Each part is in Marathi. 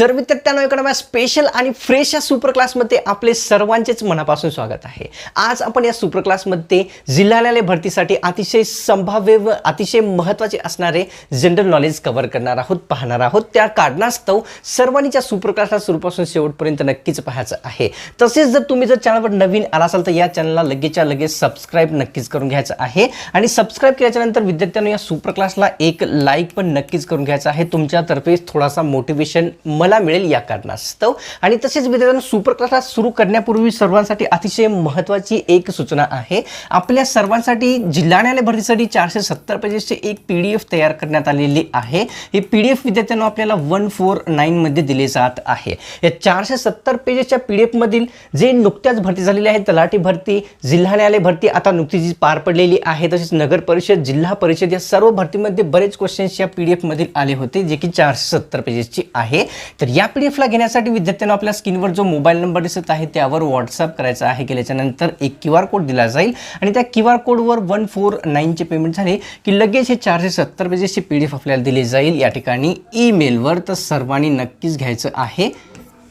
तर विद्यार्थ्यांनो इकडे स्पेशल आणि फ्रेश या सुपर क्लासमध्ये आपले सर्वांचेच मनापासून स्वागत आहे. आज आपण या सुपर क्लासमध्ये जिल्हा न्यायालय भरतीसाठी अतिशय संभाव्य व अतिशय महत्त्वाचे असणारे जनरल नॉलेज कव्हर करणार आहोत पाहणार आहोत. त्या कारणास्तव सर्वांनी त्या सुपर क्लासला सुरूपासून शेवटपर्यंत नक्कीच पाहायचं आहे. तसेच जर तुम्ही जर चॅनलवर नवीन आला असाल तर या चॅनलला लगेचच्या लगेच सबस्क्राईब नक्कीच करून घ्यायचं आहे. आणि सबस्क्राईब केल्याच्यानंतर विद्यार्थ्यांना या सुपर क्लासला एक लाईक पण नक्कीच करून घ्यायचं आहे. तुमच्यातर्फे थोडासा मोटिवेशन मला मिळेल या कारणास्तव. आणि तसेच विद्यार्थ्यांना सुपर क्लास सुरू करण्यापूर्वी सर्वांसाठी अतिशय महत्त्वाची एक सूचना आहे. आपल्या सर्वांसाठी जिल्हा न्यायालय भरतीसाठी चारशे सत्तर पेजेसचे एक पी डी एफ तयार करण्यात आलेली आहे. हे पी डी एफ विद्यार्थ्यांना आपल्याला वन फोर नाईनमध्ये दिले जात आहे. या चारशे सत्तर पेजेसच्या पी डी एफमधील जे नुकत्याच भरती झालेली आहे तलाठी भरती जिल्हा न्यायालय भरती आता नुकतीच जी पार पडलेली आहे. तसेच नगर परिषद जिल्हा परिषद या सर्व भरतीमध्ये बरेच क्वेश्चन्स या पी डी एफमधील आले होते जे की चारशे सत्तर पेजेसची आहे. तर या पी डी एफला घेण्यासाठी विद्यार्थ्यांना आपल्या स्क्रीनवर जो मोबाईल नंबर दिसत आहे त्यावर व्हॉट्सअप करायचा आहे. केल्याच्यानंतर एक क्यू आर कोड दिला जाईल आणि त्या क्यू आर कोडवर वन फोर नाईनचे पेमेंट झाले की लगेच हे चारशे सत्तर पेजेसची पी डी एफ आपल्याला दिली जाईल या ठिकाणी ईमेलवर तर सर्वांनी नक्कीच घ्यायचं आहे.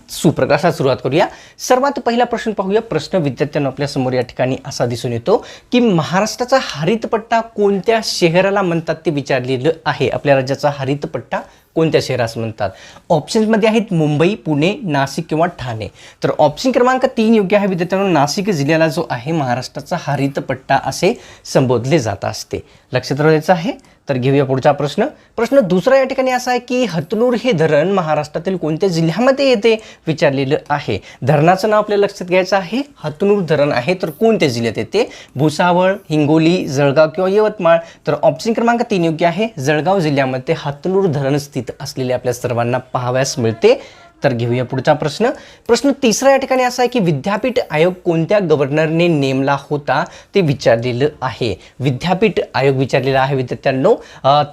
सुप्रकाशात सुरुवात करूया. सर्वात पहिला प्रश्न पाहूया. प्रश्न विद्यार्थ्यांना आपल्यासमोर या ठिकाणी असा दिसून येतो की महाराष्ट्राचा हरितपट्टा कोणत्या शहराला म्हणतात ते विचारलेलं आहे? आपल्या राज्याचा हरितपट्टा कोणत्या शहरास म्हणतात? ऑप्शन्समध्ये आहेत मुंबई पुणे नाशिक किंवा ठाणे. तर ऑप्शन क्रमांक तीन योग्य आहे विद्यार्थ्यांना. नाशिक जिल्ह्याला जो आहे महाराष्ट्राचा हरितपट्टा असे संबोधले जात असते. लक्षात राहायचं आहे. तर घेऊया पुढचा प्रश्न. प्रश्न दुसरा या ठिकाणी असा आहे की हतनूर हे धरण महाराष्ट्रातील कोणत्या जिल्ह्यामध्ये येते विचारलेलं आहे. धरणाचं नाव आपल्या लक्षात घ्यायचं आहे. हतनूर धरण आहे तर कोणत्या जिल्ह्यात येते? भुसावळ हिंगोली जळगाव किंवा यवतमाळ. तर ऑप्शन क्रमांक तीन योग्य आहे. जळगाव जिल्ह्यामध्ये हतनूर धरण स्थित असलेले आपल्या सर्वांना पाहाव्यास मिळते. तर घेऊया पुढचा प्रश्न. प्रश्न तिसरा या ठिकाणी असा आहे की विद्यापीठ आयोग कोणत्या गव्हर्नरने नेमला होता ते विचारलेलं आहे. विद्यापीठ आयोग विचारलेला आहे विद्यार्थ्यांनो.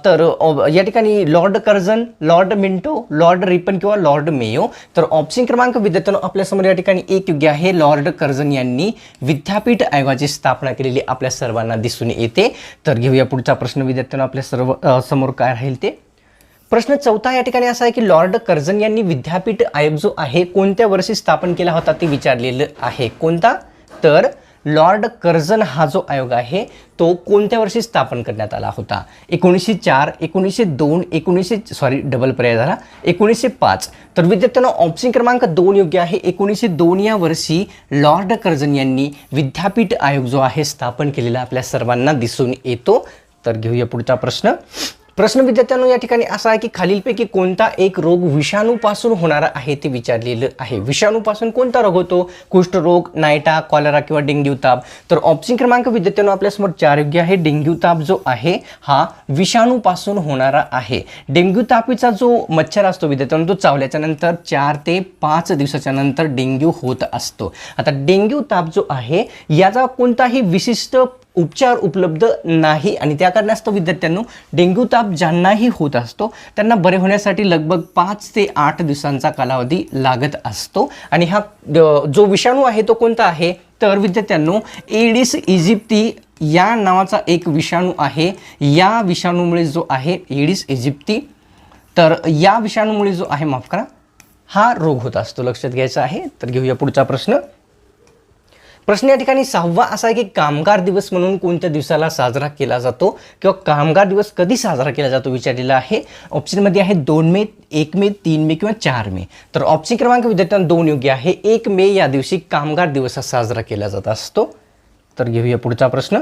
तर या ठिकाणी Lord Curzon Lord Minto Lord Ripon किंवा लॉर्ड मेयो. तर ऑप्शन क्रमांक विद्यार्थ्यांनो आपल्यासमोर या ठिकाणी एक योग्य आहे. लॉर्ड कर्जन यांनी विद्यापीठ आयोगाची स्थापना केलेली आपल्या सर्वांना दिसून येते. तर घेऊया पुढचा प्रश्न विद्यार्थ्यांना आपल्या सर्व समोर काय राहील ते. प्रश्न चौथा या ठिकाणी असा आहे की लॉर्ड कर्जन यांनी विद्यापीठ आयोग जो आहे कोणत्या वर्षी स्थापन केला होता ते विचारलेलं आहे. कोणता? तर लॉर्ड कर्जन हा जो आयोग आहे तो कोणत्या वर्षी स्थापन करण्यात आला होता? एकोणीसशे चार एकोणीसशे दोन एकोणीसशे सॉरी डबल पर्याय झाला. एकोणीसशे पाच. तर विद्यार्थ्यांना ऑप्शन क्रमांक दोन योग्य आहे. एकोणीसशे दोन या वर्षी लॉर्ड कर्जन यांनी विद्यापीठ आयोग जो आहे स्थापन केलेला आपल्या सर्वांना दिसून येतो. तर घेऊया पुढचा प्रश्न. प्रश्न विद्यार्थ्यांनो या ठिकाणी असा आहे की खालीलपैकी कोणता एक रोग विषाणूपासून होणारा आहे ते विचारलेलं आहे. विषाणूपासून कोणता रोग होतो? कुष्ठरोग नायटा कॉलरा किंवा डेंग्यू ताप. तर ऑप्शन क्रमांक विद्यार्थ्यांनो आपल्यासमोर चार योग्य आहे. डेंग्यू ताप जो आहे हा विषाणूपासून होणारा आहे. डेंग्यू तापीचा जो मच्छर असतो विद्यार्थ्यांनो तो चावल्याच्या नंतर चार ते पाच दिवसाच्या नंतर डेंग्यू होत असतो. आता डेंग्यू ताप जो आहे याचा कोणताही विशिष्ट उपचार उपलब्ध नाही आणि त्या कारणास्तव विद्यार्थ्यांनो डेंग्यू ताप ज्यांनाही होत असतो त्यांना बरे होण्यासाठी लगभग पाच ते आठ दिवसांचा कालावधी लागत असतो. आणि हा जो विषाणू आहे तो कोणता आहे? तर विद्यार्थ्यांनो एडिस इजिप्ती या नावाचा एक विषाणू आहे. या विषाणूमुळे जो आहे एडिस इजिप्ती तर या विषाणूमुळे जो आहे माफ करा हा रोग होत असतो. लक्षात घ्यायचा आहे. तर घेऊया पुढचा प्रश्न. प्रश्न या ठिकाणी सहावा असा आहे की कामगार दिवस म्हणून कोणत्या दिवसाला साजरा केला जातो किंवा कामगार दिवस कधी साजरा केला जातो विचारलेला आहे. ऑप्शनमध्ये आहे दोन मे एक मे तीन मे किंवा चार मे. तर ऑप्शन क्रमांक विद्यार्थ्यांना दोन योग्य आहे. एक मे या दिवशी कामगार दिवस हा साजरा केला जात असतो. तर घेऊया पुढचा प्रश्न.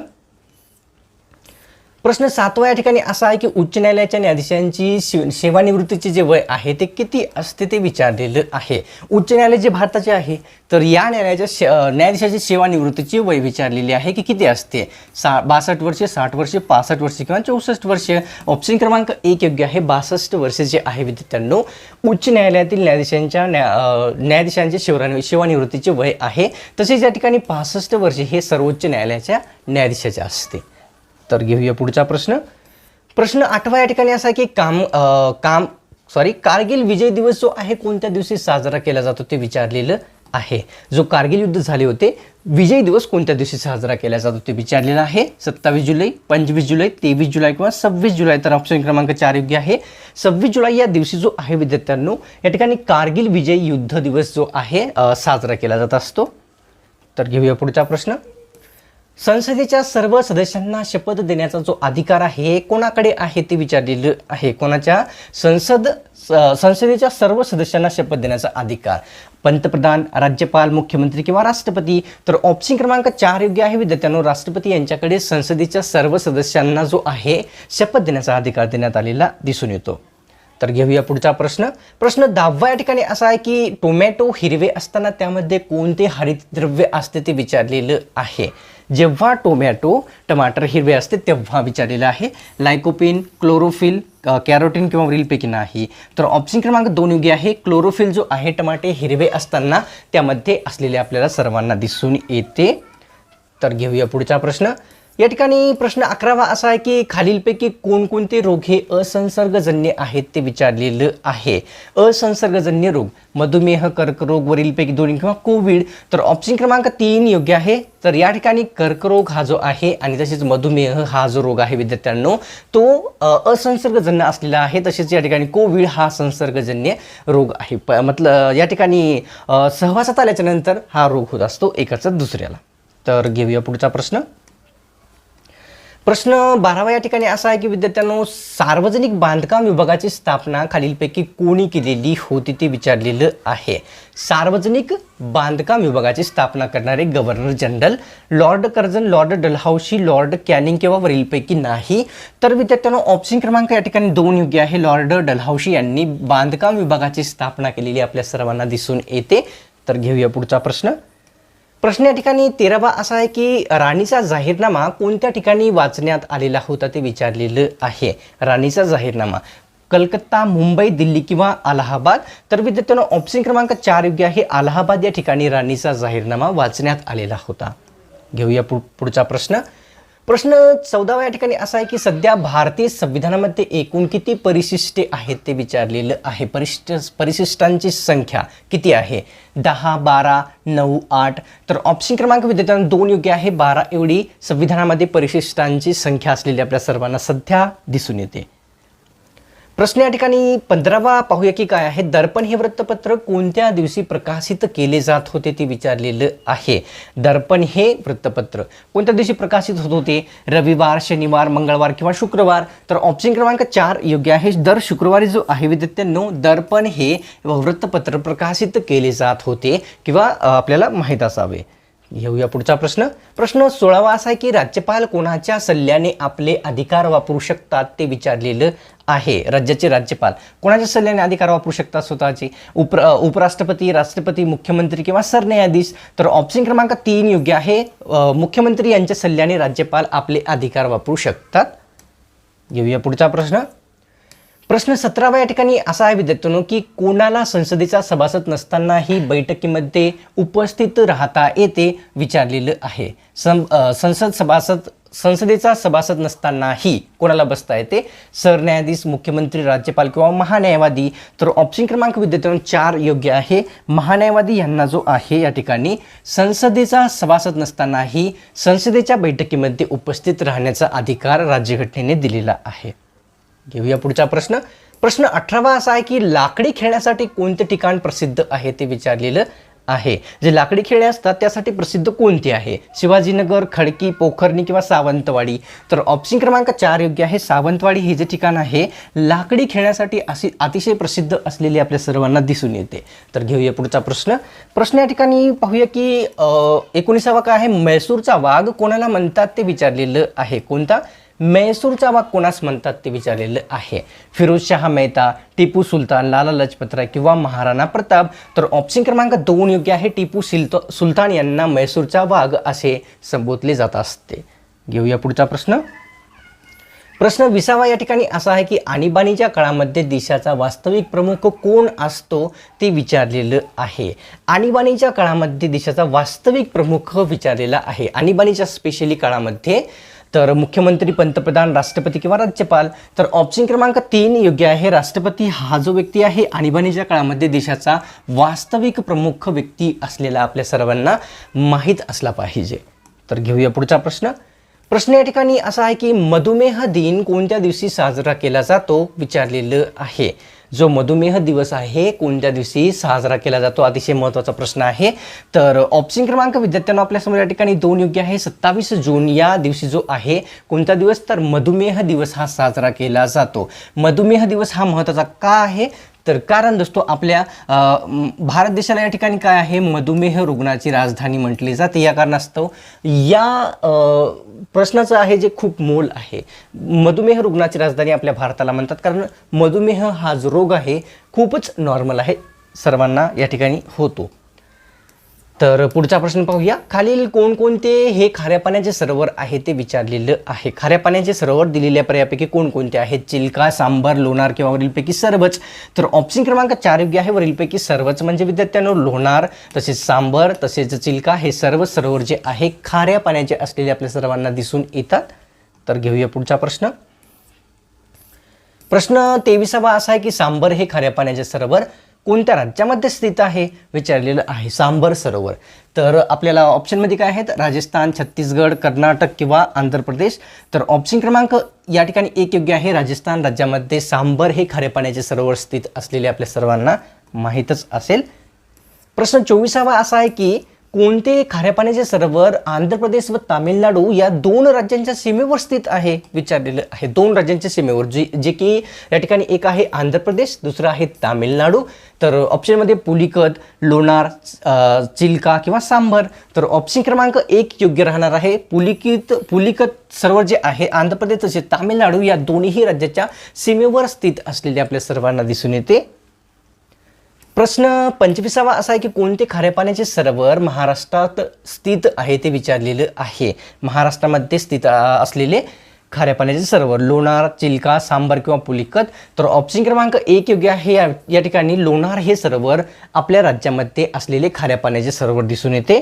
प्रश्न सातवा या ठिकाणी असा आहे की उच्च न्यायालयाच्या न्यायाधीशांची शिव सेवानिवृत्तीचे जे वय आहे ते किती असते ते विचारलेलं आहे. उच्च न्यायालय जे भारताचे आहे तर या न्यायालयाच्या शे- न्यायाधीशाची सेवानिवृत्तीची वय विचारलेली आहे की किती असते? सा बासष्ट वर्षे साठ वर्षे पासष्ट वर्षे किंवा चौसष्ट वर्षे? ऑप्शन क्रमांक एक योग्य आहे. बासष्ट वर्षे जे आहे विद्यार्थ्यांनो उच्च न्यायालयातील न्यायाधीशांच्या न्या न्यायाधीशांचे सेवानि सेवानिवृत्तीचे वय आहे. तसेच या ठिकाणी पासष्ट वर्षे हे सर्वोच्च न्यायालयाच्या न्यायाधीशाचे असते. तर घेऊया पुढचा प्रश्न. प्रश्न आठवा या ठिकाणी असा आहे की काम आ, काम सॉरी कारगिल विजय दिवस जो आहे कोणत्या दिवशी साजरा केला जातो ते विचारलेलं आहे. जो कारगिल युद्ध झाले होते विजय दिवस कोणत्या दिवशी साजरा केला जातो ते विचारलेलं आहे. सत्तावीस जुलै पंचवीस जुलै तेवीस जुलै किंवा सव्वीस जुलै तर ऑप्शन क्रमांक चार योग्य आहे. सव्वीस जुलै या दिवशी जो आहे विद्यार्थ्यांनो या ठिकाणी कारगिल विजय युद्ध दिवस जो आहे साजरा केला जात असतो. तर घेऊया पुढचा प्रश्न. संसदेच्या सर्व सदस्यांना शपथ देण्याचा जो अधिकार आहे हे कोणाकडे आहे ते विचारलेलं आहे? कोणाच्या संसद संसदेच्या सर्व सदस्यांना शपथ देण्याचा अधिकार? पंतप्रधान राज्यपाल मुख्यमंत्री किंवा राष्ट्रपती? तर ऑप्शन क्रमांक चार योग्य आहे विद्यार्थ्यांनो. राष्ट्रपती यांच्याकडे संसदेच्या सर्व सदस्यांना जो आहे शपथ देण्याचा अधिकार देण्यात आलेला दिसून येतो. तर घेऊया पुढचा प्रश्न. प्रश्न दहावा या ठिकाणी असा आहे की टोमॅटो हिरवे असताना त्यामध्ये कोणते हरितद्रव्य असते ते विचारलेलं आहे? जेव्हा टोमॅटो टमाटर हिरवे असते तेव्हा विचारलेलं आहे लायकोपिन क्लोरोफिल कॅरोटीन किंवा वरीलपैकी नाही. तर ऑप्शन क्रमांक दोन योग्य आहे. क्लोरोफिल जो आहे टमाटे हिरवे असताना त्यामध्ये असलेले आपल्याला सर्वांना दिसून येते. तर घेऊया पुढचा प्रश्न. या ठिकाणी प्रश्न अकरावा असा आहे की खालीलपैकी कोणकोणते रोग हे असंसर्गजन्य आहेत ते विचारलेलं आहे. असंसर्गजन्य रोग मधुमेह कर्करोग वरीलपैकी दोन्ही किंवा कोविड तर ऑप्शन क्रमांक तीन योग्य आहे. तर या ठिकाणी कर्करोग हा जो आहे आणि तसेच मधुमेह हा जो रोग आहे विद्यार्थ्यांनो तो असंसर्गजन्य असलेला आहे. तसेच या ठिकाणी कोविड हा संसर्गजन्य रोग आहे. प मतलब या ठिकाणी सहवासात आल्याच्यानंतर हा रोग होत असतो एकाचा दुसऱ्याला. तर घेऊया पुढचा प्रश्न. प्रश्न बारावा या ठिकाणी असा आहे की विद्यार्थ्यांनो सार्वजनिक बांधकाम विभागाची स्थापना खालीलपैकी कोणी केलेली होती ते विचारलेलं आहे. सार्वजनिक बांधकाम विभागाची स्थापना करणारे governor general Lord Curzon Lord Dalhousie Lord Canning किंवा वरीलपैकी नाही. तर विद्यार्थ्यांनो ऑप्शन क्रमांक या ठिकाणी दोन योग्य आहे. लॉर्ड डलहाउशी यांनी बांधकाम विभागाची स्थापना केलेली आपल्या सर्वांना दिसून येते. तर घेऊया पुढचा प्रश्न. प्रश्न या ठिकाणी तेरावा असा आहे की राणीचा जाहीरनामा कोणत्या ठिकाणी वाचण्यात आलेला होता ते विचारलेलं आहे. राणीचा जाहीरनामा कलकत्ता मुंबई दिल्ली किंवा अलाहाबाद? तर विद्यार्थ्यांना ऑप्शन क्रमांक चार योग्य आहे. अलाहाबाद या ठिकाणी राणीचा जाहीरनामा वाचण्यात आलेला होता. घेऊया पु पुढचा प्रश्न. प्रश्न चौदावा या ठिकाणी असा आहे की सध्या भारतीय संविधानामध्ये एकूण किती परिशिष्टे आहेत ते विचारलेलं आहे? परिशिष्ट परिशिष्टांची संख्या किती आहे? दहा बारा नऊ आठ. तर ऑप्शन क्रमांक विद्यार्थ्यांना दोन योग्य आहे. बारा एवढी संविधानामध्ये परिशिष्टांची संख्या असलेली आपल्या सर्वांना सध्या दिसून येते. प्रश्न या ठिकाणी पंधरावा पाहूया की काय आहे. दर्पण हे वृत्तपत्र कोणत्या दिवशी प्रकाशित केले जात होते ते विचारलेलं आहे. दर्पण हे वृत्तपत्र कोणत्या दिवशी प्रकाशित होत होते? रविवार शनिवार मंगळवार किंवा शुक्रवार? तर ऑप्शन क्रमांक चार योग्य आहे. दर शुक्रवारी जो आहे विद्यार्थ्यांनो दर्पण हे वृत्तपत्र प्रकाशित केले जात होते किंवा आपल्याला माहीत असावे. घेऊया पुढचा प्रश्न. प्रश्न सोळावा असा आहे की राज्यपाल कोणाच्या सल्ल्याने आपले अधिकार वापरू शकतात ते विचारलेलं आहे राज्याचे राज्यपाल. कोणाच्या सल्ल्याने अधिकार वापरू शकतात स्वतःचे? उप उपराष्ट्रपती राष्ट्रपती मुख्यमंत्री किंवा सरन्यायाधीश? तर ऑप्शन क्रमांक तीन योग्य आहे. मुख्यमंत्री यांच्या सल्ल्याने राज्यपाल आपले अधिकार वापरू शकतात. घेऊया पुढचा प्रश्न. प्रश्न सतरावा या ठिकाणी असा आहे विद्यार्थ्यांनो की कोणाला संसदेचा सभासद नसतानाही बैठकीमध्ये उपस्थित राहता येते विचारलेलं आहे. सं संसद सभासद संसदेचा सभासद नसतानाही कोणाला बसता येते? सरन्यायाधीश मुख्यमंत्री राज्यपाल किंवा महान्यायवादी. तर ऑप्शन क्रमांक विद्यार्थ्यांनो चार योग्य आहे. महान्यायवादी यांना जो आहे या ठिकाणी संसदेचा सभासद नसतानाही संसदेच्या बैठकीमध्ये उपस्थित राहण्याचा अधिकार राज्यघटनेने दिलेला आहे. घेऊया पुढचा प्रश्न. प्रश्न अठरावा असा आहे की लाकडी खेळण्यासाठी कोणते ठिकाण प्रसिद्ध आहे ते विचारलेलं आहे. जे लाकडी खेळणे असतात त्यासाठी प्रसिद्ध कोणते आहे? शिवाजीनगर खडकी पोखरणी किंवा सावंतवाडी. तर ऑप्शन क्रमांक चार योग्य आहे. सावंतवाडी हे जे ठिकाण आहे लाकडी खेळण्यासाठी अशी अतिशय प्रसिद्ध असलेली आपल्या सर्वांना दिसून येते. तर घेऊया पुढचा प्रश्न. प्रश्न या ठिकाणी पाहूया की एकोणीसावा काय आहे? म्हैसूरचा वाघ कोणाला म्हणतात ते विचारलेलं आहे. कोणता? मैसूरचा वाघ कोणास म्हणतात ते विचारलेलं आहे? फिरोजशहा मेहता टिपू सुलतान लाला लजपत राय किंवा महाराणा प्रताप? तर ऑप्शन क्रमांक दोन योग्य आहे. टिपू सिलत सुलतान यांना मैसूरचा वाघ असे संबोधले जात असते. घेऊया पुढचा प्रश्न. प्रश्न विसावा या ठिकाणी असा आहे की आणीबाणीच्या काळामध्ये देशाचा वास्तविक प्रमुख कोण असतो ते विचारलेलं आहे. आणीबाणीच्या काळामध्ये देशाचा वास्तविक प्रमुख विचारलेला आहे. आणीबाणीच्या स्पेशली काळामध्ये तर मुख्यमंत्री पंतप्रधान राष्ट्रपती किंवा राज्यपाल तर ऑप्शन क्रमांक तीन योग्य आहे. राष्ट्रपती हा जो व्यक्ती आहे आणीबाणीच्या काळामध्ये देशाचा वास्तविक प्रमुख व्यक्ती असलेला आपल्या सर्वांना माहीत असला पाहिजे. तर घेऊया पुढचा प्रश्न. प्रश्न या ठिकाणी असा आहे की मधुमेह दिन कोणत्या दिवशी साजरा केला जातो विचारलेलं आहे. जो मधुमेह दिवस आहे कोणत्या दिवशी साजरा केला जातो? अतिशय महत्त्वाचा प्रश्न आहे. तर ऑप्शन क्रमांक विद्यार्थ्यांना आपल्यासमोर या ठिकाणी दोन योग्य आहे. सत्तावीस जून या दिवशी जो आहे कोणता दिवस? तर मधुमेह दिवस हा साजरा केला जातो. मधुमेह दिवस हा महत्त्वाचा का आहे? तर कारण दोस्तो आपल्या भारत देशाला या ठिकाणी काय आहे? मधुमेह रुग्णाची राजधानी म्हटली जाते. या कारणास्तव या प्रश्नाचं आहे जे खूप मोल आहे. मधुमेह रुग्णाची राजधानी आपल्या भारताला म्हणतात. कारण मधुमेह हा जो रोग आहे. खूपच नॉर्मल आहे. सर्वांना या ठिकाणी होतो. तर पुढचा प्रश्न पाहूया. खालील कोणकोणते हे खाऱ्या पाण्याचे सरोवर आहे ते विचारलेलं आहे. खाऱ्या पाण्याचे सरोवर दिलेल्या पर्यापैकी कोणकोणते आहेत? चिल्का सांबर लोणार किंवा वरीलपैकी सर्वच तर ऑप्शन क्रमांक चार योग्य आहे. वरीलपैकी सर्वच म्हणजे विद्यार्थ्यांनो लोणार तसेच सांबर तसेच चिल्का हे सर्व सरोवर जे आहे खाऱ्या पाण्याचे असलेले आपल्या सर्वांना दिसून येतात. तर घेऊया पुढचा प्रश्न. प्रश्न तेविसावा असा आहे की सांबर हे खाऱ्या पाण्याचे सरोवर. कोणत्या राज्यामध्ये स्थित आहे विचारलेलं आहे सांबर सरोवर. तर आपल्याला ऑप्शनमध्ये काय आहेत? राजस्थान छत्तीसगड कर्नाटक किंवा आंध्र प्रदेश. तर ऑप्शन क्रमांक या ठिकाणी एक योग्य आहे. राजस्थान राज्यामध्ये सांबर हे खाऱ्या पाण्याचे सरोवर स्थित असलेले आपल्या सर्वांना माहीतच असेल. प्रश्न चोवीसावा असा आहे की कोणते खाऱ्या पाण्याचे सरोवर आंध्र प्रदेश व तामिळनाडू या दोन राज्यांच्या सीमेवर स्थित आहे विचारलेलं आहे. दोन राज्यांच्या सीमेवर जे जे की या ठिकाणी एक आहे आंध्र प्रदेश दुसरं आहे तामिळनाडू. तर ऑप्शनमध्ये पुलिकत लोणार चिलका चिल्का किंवा सांबर तर ऑप्शन क्रमांक एक योग्य राहणार आहे. पुलिकित पुलिकत सरोवर जे आहे आंध्र प्रदेश तसेच तामिळनाडू या दोन्ही राज्याच्या सीमेवर स्थित असलेले आपल्या सर्वांना दिसून येते. प्रश्न पंचवीसावा असा आहे की कोणते खाऱ्या पाण्याचे सरोवर महाराष्ट्रात स्थित आहे ते विचारलेलं आहे. महाराष्ट्रामध्ये स्थित असलेले खाऱ्या पाण्याचे सरोवर लोणार चिल्का सांबर किंवा पुलिकत. तर ऑप्शन क्रमांक एक योग्य आहे. या या ठिकाणी लोणार हे सरोवर आपल्या राज्यामध्ये असलेले खाऱ्या पाण्याचे सरोवर दिसून येते.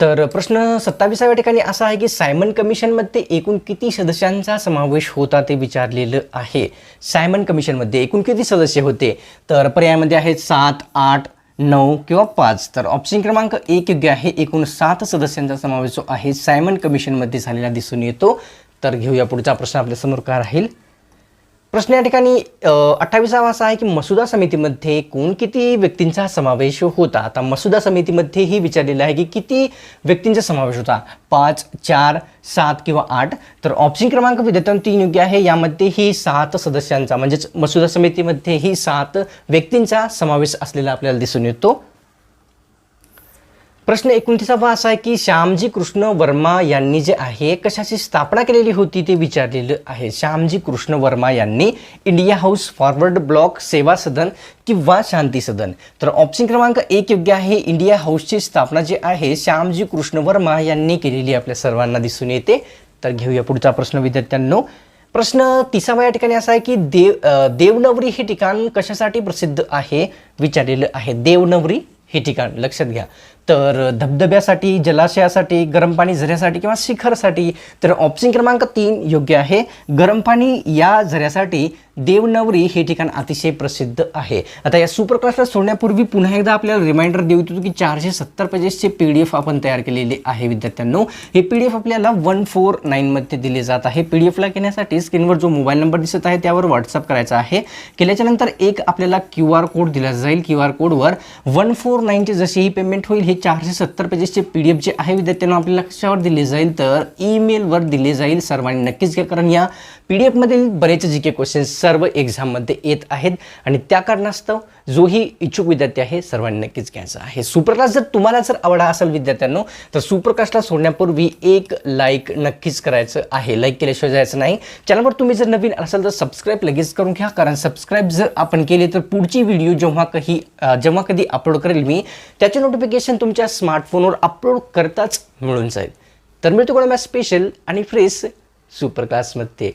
तर प्रश्न सत्तावीसाव्या ठिकाणी असा आहे की सायमन कमिशनमध्ये एकूण किती सदस्यांचा समावेश होता ते विचारलेलं आहे. सायमन कमिशनमध्ये एकूण किती सदस्य होते? तर पर्यायामध्ये आहेत सात आठ नऊ किंवा पाच. तर ऑप्शन क्रमांक एक योग्य आहे. एकूण सात सदस्यांचा समावेश जो आहे सायमन कमिशनमध्ये झालेला दिसून येतो. तर घेऊया पुढचा प्रश्न. आपल्यासमोर काय राहील? प्रश्न या ठिकाणी अठ्ठावीसावा असा आहे की मसुदा समितीमध्ये एकूण किती व्यक्तींचा समावेश होता? आता मसुदा समितीमध्येही विचारलेलं आहे की किती व्यक्तींचा समावेश होता? पाच चार सात किंवा आठ? तर ऑप्शन क्रमांक विद्यार्थ्यांना तीन योग्य आहे. यामध्येही सात सदस्यांचा म्हणजेच मसुदा समितीमध्येही सात व्यक्तींचा समावेश असलेला आपल्याला दिसून येतो. प्रश्न एकोणतीसावा असा आहे की श्यामजी कृष्ण वर्मा यांनी जे आहे कशाची स्थापना केलेली होती ते विचारलेलं आहे. श्यामजी कृष्ण वर्मा यांनी इंडिया हाऊस फॉरवर्ड ब्लॉक सेवा सदन किंवा शांती सदन. तर ऑप्शन क्रमांक एक योग्य आहे. इंडिया हाऊसची स्थापना जी आहे श्यामजी कृष्ण वर्मा यांनी केलेली आपल्या सर्वांना दिसून येते. तर घेऊया पुढचा प्रश्न विद्यार्थ्यांनो. प्रश्न तिसावा या ठिकाणी असा आहे की देव देवनवरी हे ठिकाण कशासाठी प्रसिद्ध आहे? विचारलेलं आहे. देवनवरी हे ठिकाण लक्षात घ्या. तर धबधब्यासाठी जलाशयासाठी गरम पाणी झऱ्यासाठी किंवा शिखरसाठी तर ऑप्शन क्रमांक तीन योग्य आहे. गरम पाणी या झऱ्यासाठी देवनवरी हे ठिकाण अतिशय प्रसिद्ध आहे. आता या सुपर क्लासला सोडण्यापूर्वी पुन्हा एकदा आपल्याला रिमाइंडर देऊ इच्छितो की चारशे सत्तर पेजेसचे पी डी एफ आपण तयार केलेले आहे विद्यार्थ्यांनो. हे पी डी एफ आपल्याला वन फोर नाईनमध्ये दिले जात आहे. पी डी एफला घेण्यासाठी स्क्रीनवर जो मोबाईल नंबर दिसत आहे त्यावर व्हॉट्सअप करायचा आहे. केल्याच्यानंतर एक आपल्याला क्यू आर कोड दिला जाईल. क्यू आर कोडवर वन फोर नाईनचे जशी ही पेमेंट होईल हे चारशे सत्तर पेजेसचे पी डी एफ जे आहे विद्यार्थ्यांना आपल्याला कशावर दिले जाईल तर ईमेलवर दिले जाईल. सर्वांनी नक्कीच घ्या कारण या पी डी एफमधील बरेच जी के क्वेश्चन्स सर्व एक्झाममध्ये येत आहेत. आणि त्या कारणास्तव जोही इच्छुक विद्यार्थी आहे सर्वांनी नक्कीच घ्यायचा आहे. सुप्रकाश जर तुम्हाला जर आवडा असेल विद्यार्थ्यांनो तर सुप्रकाशला सोडण्यापूर्वी एक लाईक नक्कीच करायचं आहे. लाईक केल्याशिवाय जायचं नाही. चॅनलवर तुम्ही जर नवीन असाल तर सबस्क्राईब लगेच करून घ्या. कारण सबस्क्राईब जर आपण केले तर पुढची व्हिडिओ जेव्हा काही जेव्हा कधी अपलोड करेल मी त्याचे नोटिफिकेशन तुमच्या स्मार्टफोनवर अपलोड करताच मिळून जाईल. तर मिळतो कोणा स्पेशल आणि फ्रेश सुपर क्लासमध्ये